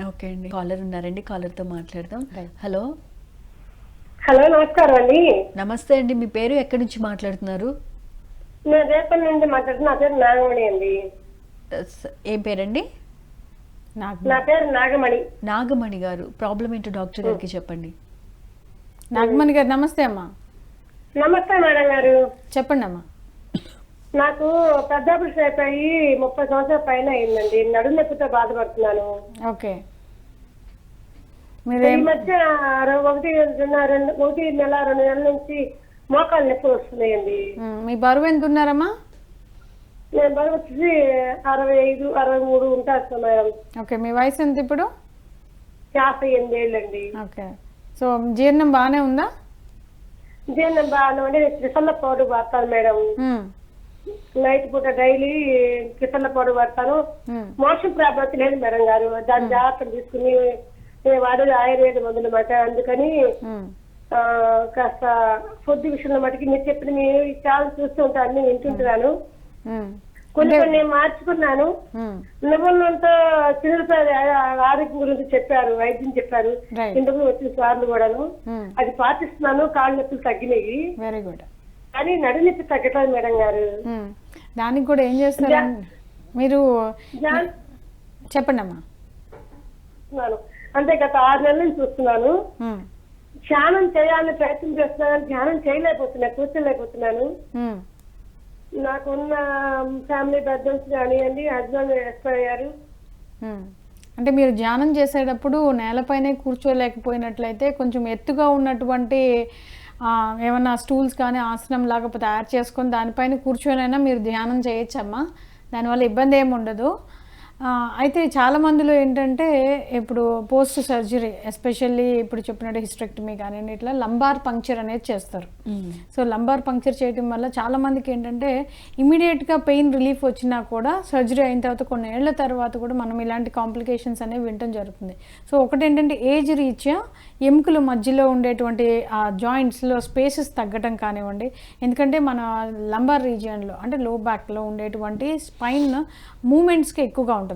Okay అండి. Caller ఉన్నారండి కాలర్తో మాట్లాడదాం. హలో హలో నమస్కారం అండి. నమస్తే అండి మీ పేరు ఎక్కడి నుంచి మాట్లాడుతున్నారు? నేను రేపటి నుండి మాట్లాడుతున్నా నా పేరు నాగమణి అండి. ఏం పేరండి? నా పేరు నాగమణి. నాగమణి గారు. ప్రాబ్లం ఏంటో డాక్టర్ గారికి చెప్పండి. నాగమణి గారు నమస్తే అమ్మా. నమస్తే మేడం గారు. చెప్పండి అమ్మా నాకు పెద్ద ఆపరేషన్ అయిపోయి ముప్పై సంవత్సరాల పైన అయిందండి. నడుము నొప్పితో బాధపడుతున్నాను. ఓకే. ఈ మధ్య ఒకటి రెండు ఒకటి నెల రెండు నెలల నుంచి మోకాలు నొప్పులు వస్తున్నాయండి. మ్, బరువు ఎంత ఉన్నారమ్మా? నేను బరువు వచ్చేసి అరవై ఐదు అరవై మూడు ఉంటాను మేడం. ఓకే. మీ వయసు ఎంత ఇప్పుడు? యాభై ఎనిమిది ఏళ్ళండి. ఓకే. సో జీర్ణం బాగానే ఉందా? దీన్ని బాగా అంటే త్రిసల్ల పౌడర్ వాడతాను మేడం. నైట్ పూట డైలీ కిసల్ల పౌడర్ వాడతాను. మ్, మోషన్ ప్రాబ్లం లేదు మేడం గారు. దాని జాగ్రత్తలు తీసుకుని వాడేది ఆయుర్వేద మందులు మాట అందుకని మ్, ఆ, కాస్త ఫుడ్ విషయంలో మటుకి మీరు చెప్పిన మీరు చాలా చూస్తూ ఉంటాను అన్ని వింటుంటున్నాను. మ్, కొన్ని కొన్ని నేను మార్చుకున్నాను. మ్. నిబంధనలతో చిరుపేద ఆరోగ్యం గురించి చెప్పారు వైద్యం చెప్పారు. ఇంతకు వచ్చిన సార్లు కూడాను. మ్. అది పాటిస్తున్నాను కాళ్ళ నొప్పులు తగ్గినాయి. వెరీ గుడ్ కానీ నడు నొప్పి తగ్గట్లేదు మేడం గారు. దానికి కూడా ఏం చేస్తారు? మీరు చెప్పండి అమ్మా అంతే గత ఆరు నెలల నుంచి చూస్తున్నాను. ధ్యానం చేయాలని ప్రయత్నం చేస్తున్నాను. ధ్యానం చేయలేకపోతున్నా కూర్చోలేకపోతున్నాను. నాకున్న ఫ్యామిలీ బర్డన్స్ కానివ్వండి హస్బెండ్ ఎక్స్పైర్ అయ్యారు. అంటే మీరు ధ్యానం చేసేటప్పుడు నేలపైనే కూర్చోలేకపోయినట్లయితే కొంచెం ఎత్తుగా ఉన్నటువంటి ఏమన్నా స్టూల్స్ కానీ ఆసనం లాగా తయారు చేసుకొని దానిపైన కూర్చొనైనా మీరు ధ్యానం చేయొచ్చమ్మా. దానివల్ల ఇబ్బంది ఏమి ఉండదు. అయితే చాలా మందిలో ఏంటంటే ఇప్పుడు పోస్ట్ సర్జరీ ఎస్పెషల్లీ ఇప్పుడు చెప్పినట్టు హిస్ట్రెక్టమీ కానివ్వండి ఇట్లా లంబార్ పంక్చర్ అనేది చేస్తారు. సో లంబార్ పంక్చర్ చేయడం వల్ల చాలా మందికి ఏంటంటే ఇమీడియట్గా పెయిన్ రిలీఫ్ వచ్చినా కూడా సర్జరీ అయిన తర్వాత కొన్ని ఏళ్ళ తర్వాత కూడా మనం ఇలాంటి కాంప్లికేషన్స్ అనేవి వినటం జరుగుతుంది. సో ఒకటి ఏంటంటే ఏజ్ రీత్యా ఎముకల మధ్యలో ఉండేటువంటి ఆ జాయింట్స్లో స్పేసెస్ తగ్గటం కానివ్వండి ఎందుకంటే మన లంబార్ రీజియన్లో అంటే లో బ్యాక్లో ఉండేటువంటి స్పైన్ మూమెంట్స్కి ఎక్కువగా ఉంటుంది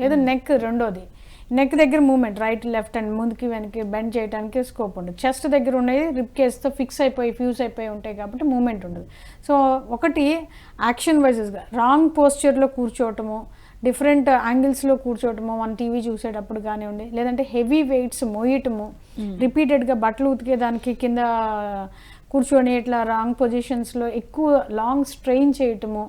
లేదా నెక్ రెండోది. నెక్ దగ్గర మూమెంట్ రైట్ లెఫ్ట్ అండ్ ముందుకి వెనక్కి బెండ్ చేయడానికి స్కోప్ ఉండదు చెస్ట్ దగ్గర ఉండేది రిప్ కేస్తో ఫిక్స్ అయిపోయి ఫ్యూజ్ అయిపోయి ఉంటాయి కాబట్టి మూమెంట్ ఉండదు సో ఒకటి యాక్షన్ వైజెస్గా రాంగ్ పోస్చర్లో కూర్చోవటము డిఫరెంట్ యాంగిల్స్లో కూర్చోవటము మన టీవీ చూసేటప్పుడు కానివ్వండి లేదంటే హెవీ వెయిట్స్ మోయటము రిపీటెడ్గా బట్టలు ఉతికేదానికి కింద కూర్చొని ఇట్లా రాంగ్ పొజిషన్స్లో ఎక్కువ లాంగ్ స్ట్రెయిన్ చేయటము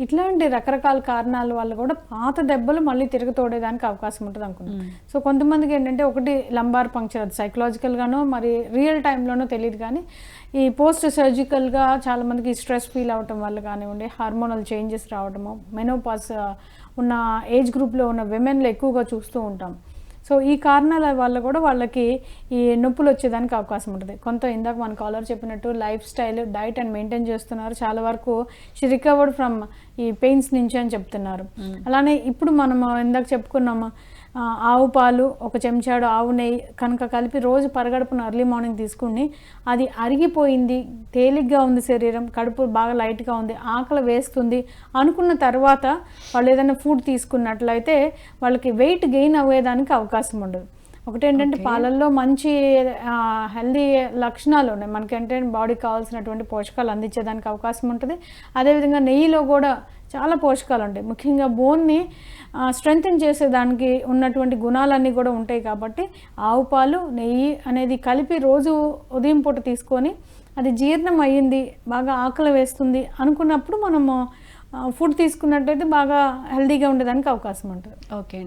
ఇట్లాంటి రకరకాల కారణాల వల్ల కూడా పాత దెబ్బలు మళ్ళీ తిరగతోడేదానికి అవకాశం ఉంటుంది అనుకున్నాను సో కొంతమందికి ఏంటంటే ఒకటి లంబార్ పంక్చర్ అది సైకలాజికల్గానో మరి రియల్ టైంలోనో తెలియదు కానీ ఈ పోస్ట్ సర్జికల్గా చాలామందికి స్ట్రెస్ ఫీల్ అవటం వల్ల కానివ్వండి హార్మోనల్ చేంజెస్ రావడము మెనోపాస్ ఉన్న ఏజ్ గ్రూప్లో ఉన్న విమెన్లో ఎక్కువగా చూస్తూ ఉంటాం. సో ఈ కారణాల వల్ల కూడా వాళ్ళకి ఈ నొప్పులు వచ్చేదానికి అవకాశం ఉంటుంది. కొంత ఇందాక మన కాలర్ చెప్పినట్టు lifestyle diet and maintain చేస్తున్నారు. చాలా వరకు షీ రికవర్డ్ ఫ్రమ్ ఈ పెయిన్స్ నుంచి అని చెప్తున్నారు. అలానే ఇప్పుడు మనం ఇందాక చెప్పుకున్నాము ఆవు పాలు ఒక చెంచాడు ఆవు నెయ్యి కనుక కలిపి రోజు పరగడుపున అర్లీ మార్నింగ్ తీసుకుని అది అరిగిపోయింది తేలిగ్గా ఉంది శరీరం కడుపు బాగా లైట్గా ఉంది ఆకలి వేస్తుంది అనుకున్న తర్వాత వాళ్ళు ఏదైనా ఫుడ్ తీసుకున్నట్లయితే వాళ్ళకి వెయిట్ గెయిన్ అవ్వేదానికి అవకాశం ఉండదు. ఒకటి ఏంటంటే పాలల్లో మంచి హెల్దీ లక్షణాలు ఉన్నాయి. మనకంటే బాడీకి కావాల్సినటువంటి పోషకాలు అందించేదానికి అవకాశం ఉంటుంది. అదేవిధంగా నెయ్యిలో కూడా చాలా పోషకాలు ఉంటాయి. ముఖ్యంగా బోన్ని స్ట్రెంగ్తన్ చేసేదానికి ఉన్నటువంటి గుణాలన్నీ కూడా ఉంటాయి కాబట్టి ఆవు పాలు నెయ్యి అనేది కలిపి రోజు ఉదయం పూట తీసుకొని అది జీర్ణం అయ్యింది బాగా ఆకలి వేస్తుంది అనుకున్నప్పుడు మనము ఫుడ్ తీసుకున్నట్టయితే బాగా హెల్తీగా ఉండేదానికి అవకాశం ఉంటుంది. ఓకే అండి.